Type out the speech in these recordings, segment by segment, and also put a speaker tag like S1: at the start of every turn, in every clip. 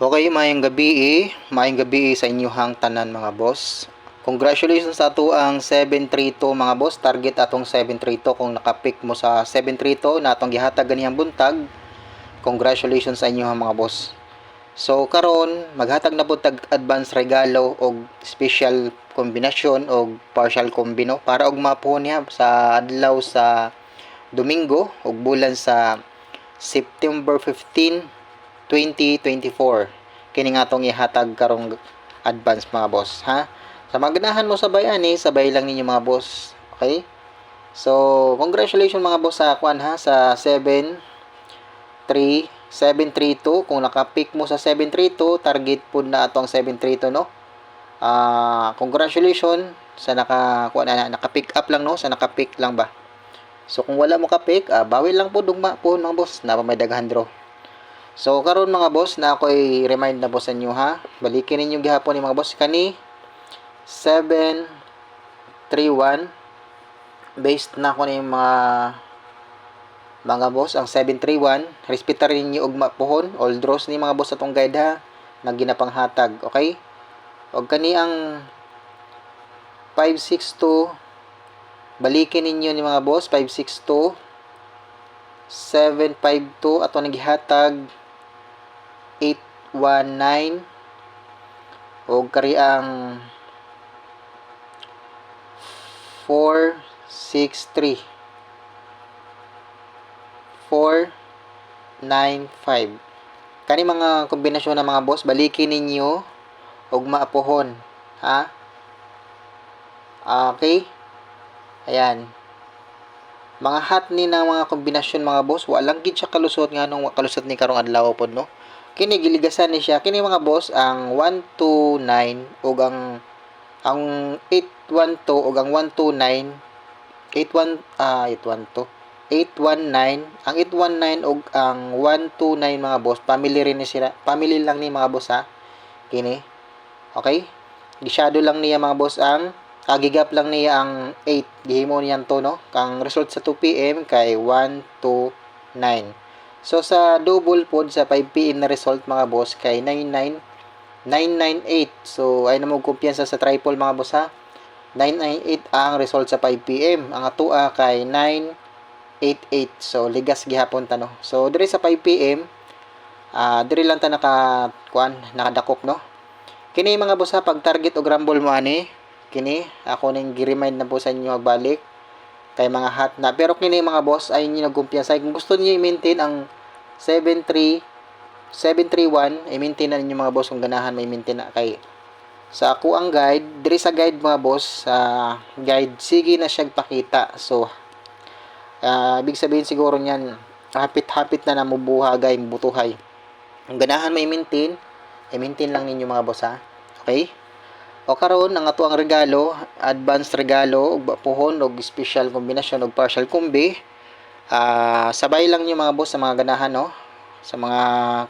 S1: Okay, mayang gabi eh. Mayang gabi eh sa inyuhang tanan mga boss. Congratulations sa ato ang 732 mga boss. Target atong 732 kung nakapick mo sa 732 na atong gihatag ganihang buntag. Congratulations sa inyuhang mga boss. So karon maghatag na po tag advance regalo og special kombinasyon og partial combino para og mapuhon niya sa adlaw sa Domingo ug bulan sa September 15 2024 kini nga atong ihatag karong advance mga boss ha? Sa maganahan mo sabay ani sabay lang ninyo mga boss. Okay? So congratulations mga boss sa kwan ha? Sa 7 3 732 kung nakapick mo sa 732 target po na atong 732 no? Ah congratulations. Sa naka kuan na naka-pick up lang no? Sa naka-pick lang ba? So kung wala mo ka-pick ah, bawi lang po dugma po mga boss na may daghan draw So karon mga boss na ako'y remind na po sa inyo ha. Balikin ninyo gihapon ni mga boss. Kani 731 based na ko ni mga mga boss ang 731 respetar ninyo og mapuhon all draws ni mga boss atong guide ha? Na ginapanghatag okay? Og kani ang 562 balikin ninyo ni mga boss 562 752 ato nagihatag 819 o kari ang 463 495 kani mga kombinasyon ng mga boss balikin ninyo og maapuhon ha? Okay? Ayan. Mga hat ni ng mga kombinasyon mga boss walang gid siya kalusot nga nung kalusot ni karong adlaw pod no kini giligasan ni siya. Kini mga boss ang 129 ug ang ang 812 ug ang 129 81 ah 812 819 ang 819 ug ang 129 mga boss family rin ni sila family lang ni mga boss ha? Kini okay? Gisyado lang niya mga boss ang kagigap lang niya ang 8 gihimo niyan to no? Kang result sa 2 pm kay 129 so sa double pod sa 5 pm na result mga boss kay 99 998 so ay na mo kumpiyansa sa triple mga boss ha? 998 ang result sa 5 pm ang atua kay 988 so ligas gihapon ta no? So dire sa 5 pm ah dire lang ta naka kuan nakadakop no? Kini mga boss ha pag target og rumble mo ani kini ako ning gi-remind na po sa inyo magbalik kay mga hot na. Pero kini mga boss ay inyo nagkumpiyansa. Kung gusto niyo i-maintain ang 73 731 i-maintain na ninyo mga boss kung ganahan may maintain na kay sa ako ang guide diri sa guide mga boss sa guide sige na siya pakita. So ah ibig sabihin siguro niyan hapit-hapit na namubuhagay butuhay. Kung ganahan may maintain i-maintain lang ninyo mga boss ha? Okay o karon ang ato ang regalo, advanced regalo ug puhon og special kombinasyon og partial kombi. Ah, sabay lang niyo mga boss sa mga ganahan no. Sa mga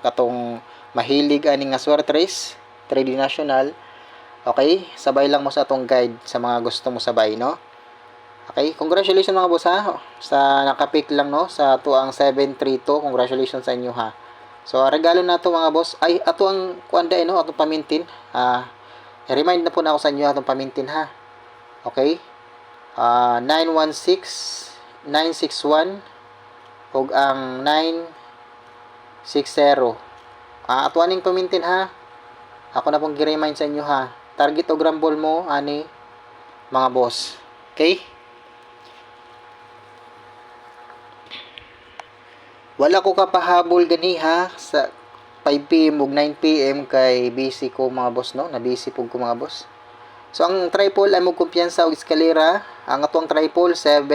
S1: katong mahilig ani nga swerte race, 3D national. Okay, sabay lang mo sa atong guide sa mga gusto mo sabay no. Okay, congratulations mga boss ha. Sa nakapick lang no sa ato ang 732. Congratulations sa inyo ha. So regalo na to mga boss. Ay ato ang kuanda eh, no, ato pamintin. Ah, I-remind na po na ako sa inyo atong pamintin ha. Okay? Uh, 916-961 ug ang 960. Ah, ato aning pamintin ha. Ako na pong gi-remind sa inyo ha. Target og rumble mo ani mga boss. Okay? Wala ko kapahabol gani ha sa 5pm ug 9pm kay busy ko mga boss no? Na busy pug ko mga boss. So ang tripod ay mo kumpiyansa og eskalera ang atong tripod 7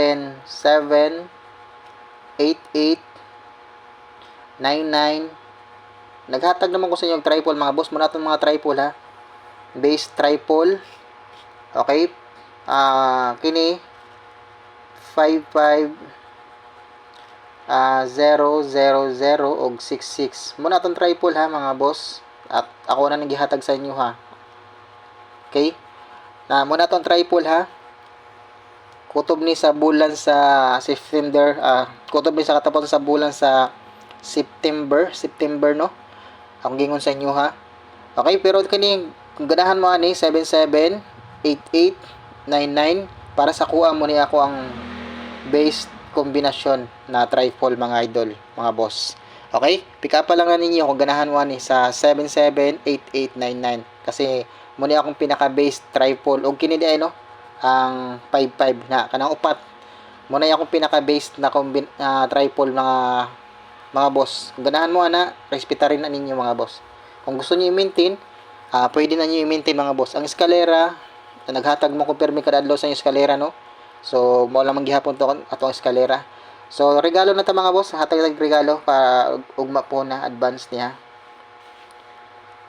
S1: 7 88 99 naghatag naman ko sa inyo og tripod mga boss. Mo naton mga tripod ha? Base tripod okay. Ah uh, kini 55 uh, 000 og 66 muna itong triple ha mga boss. At ako na nagihatag sa inyo ha. Okay? Na muna itong triple ha. Kutob ni sa bulan sa September uh, kutob ni sa katapos sa bulan sa September September no? Akong gingon sa inyo ha. Okay, pero kung ganahan mo ani 778899 para sa kuha mo ni ako ang base kombinasyon na trifle mga idol, mga boss. Okay? Pick up pa lang na ninyo kung ganahan mo ani sa 778899 kasi mo ni akong pinaka base trifle og kini di ay no ang 55 na kanang upat mo na akong pinaka base na kombin uh, trifle mga mga boss. Kung ganahan mo ana, respetarin na ninyo mga boss. Kung gusto niyo i-maintain, ah pwede na niyo i-maintain mga boss. Ang eskalera, na naghatag mo kung permi kada adlaw sa eskalera no. So mo lang manggihapon to atong eskalera. So regalo na ta mga boss, hatag tag regalo para ugma po na advance niya.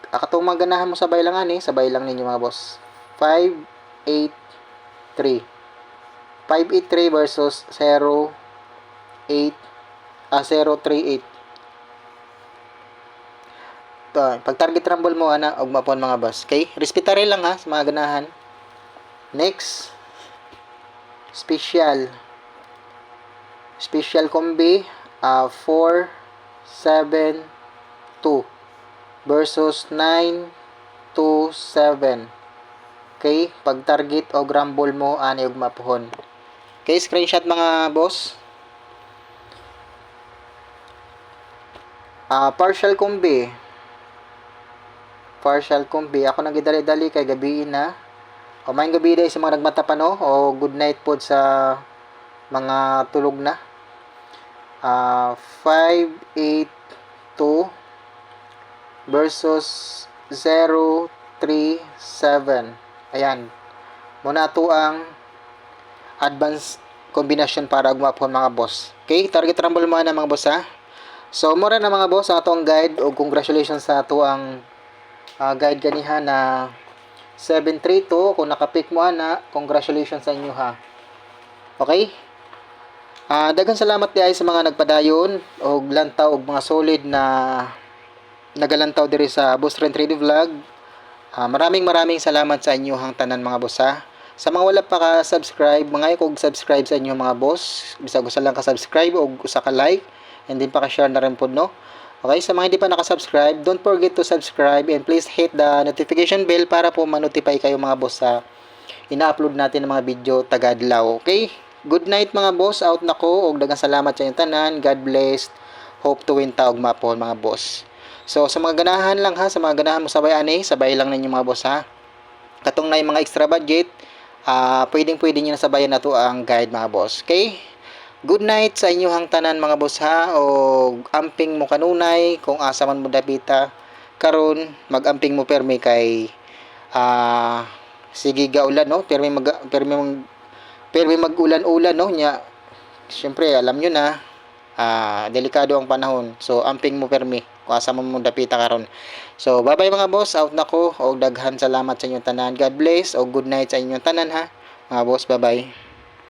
S1: Akatong maganahan mo sabay lang ani, sabay lang ninyo mga boss. 583 583 versus 0 8 ah 038 to pag target rumble mo ana og mapon mga boss. Okay? Respetare lang ha sa mga ganahan. Next special special combi uh, 4 7 2 versus 9 2 7 okay pag target og rumble mo ani og mapuhon okay screenshot mga boss Ah, partial combi. Partial combi. Ako nang gidali-dali kay gabi na. May gabi day sa mga nagmata pa no o good night pod sa mga tulog na. Ah, 582 versus 037. Ayan. Muna to ang advance combination para gumapon mga boss. Okay, target rumble mo na mga boss ha. So, mura na mga boss, ato ang guide o congratulations sa ato ang uh, guide ganiha na 732. Kung nakapick mo ana, congratulations sa inyo ha. Okay? Uh, daghang salamat di ay sa mga nagpadayon o lantaw og mga solid na nagalantaw diri sa Boss Trend 3D Vlog. Uh, maraming maraming salamat sa inyo hang tanan mga boss ha. Sa mga wala pa ka-subscribe, mga kog subscribe sa inyo mga boss. Bisag usa lang ka-subscribe o usa ka like and din pa-share na rin po, no? Okay, sa mga hindi pa nakasubscribe, don't forget to subscribe and please hit the notification bell para po ma-notify kayo mga boss sa ina-upload natin ng mga video tagadlaw. Okay? Good night mga boss. Out na ko. Og dagang salamat sa inyong tanan. God bless. Hope to win taog mapon mga boss. So sa mga ganahan lang ha, sa mga ganahan mo sabay ani, sabay lang ninyo mga boss ha. Katong na yung mga extra budget, uh, pwedeng pwede nyo na sabayan na to ang guide mga boss. Okay? Good night sa inyong tanan mga boss ha? O amping mo kanunay kung asa man mo dapita karon magamping mo permi kay uh, sige gaulan no? Permi mag permi mag permi magulan-ulan no? Nya syempre alam nyo na uh, delikado ang panahon. So amping mo permi kung asa man mo dapita karon. So bye bye mga boss. Out na ko. Og daghan salamat sa inyong tanan. God bless. O good night sa inyong tanan ha? Mga boss bye bye